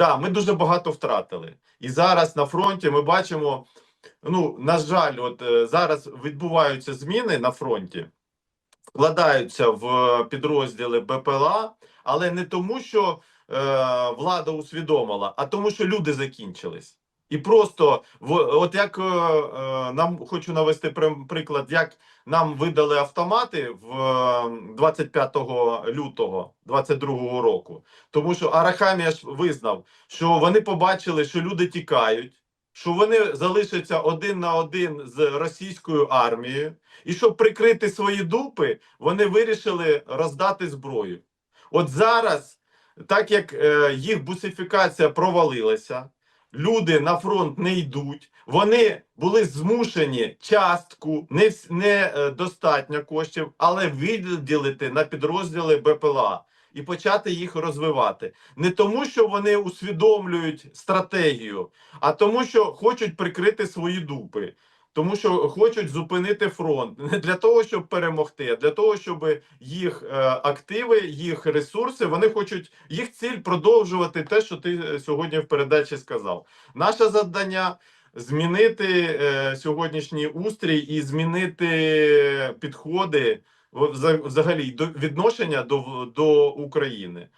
Да, ми дуже багато втратили. І зараз на фронті ми бачимо. Ну, на жаль, от е, зараз відбуваються зміни на фронті, вкладаються в підрозділи БПЛА, але не тому, що е, влада усвідомила, а тому, що люди закінчились. І просто от як е, е, нам хочу навести приклад, як нам видали автомати в е, 25 лютого 22 року. Тому що Арахамія ж визнав, що вони побачили, що люди тікають, що вони залишаться один на один з російською армією, і щоб прикрити свої дупи, вони вирішили роздати зброю. От зараз, так як е, їх бусифікація провалилася, люди на фронт не йдуть, вони були змушені частку, не, не е, достатньо коштів, але виділити на підрозділи БПЛА і почати їх розвивати. Не тому, що вони усвідомлюють стратегію, а тому, що хочуть прикрити свої дупи. Тому що хочуть зупинити фронт не для того, щоб перемогти, а для того, щоб їх е, активи, їх ресурси, вони хочуть їх ціль продовжувати те, що ти е, сьогодні в передачі сказав. Наше завдання змінити е, сьогоднішній устрій і змінити підходи взагалі до відношення до, до України.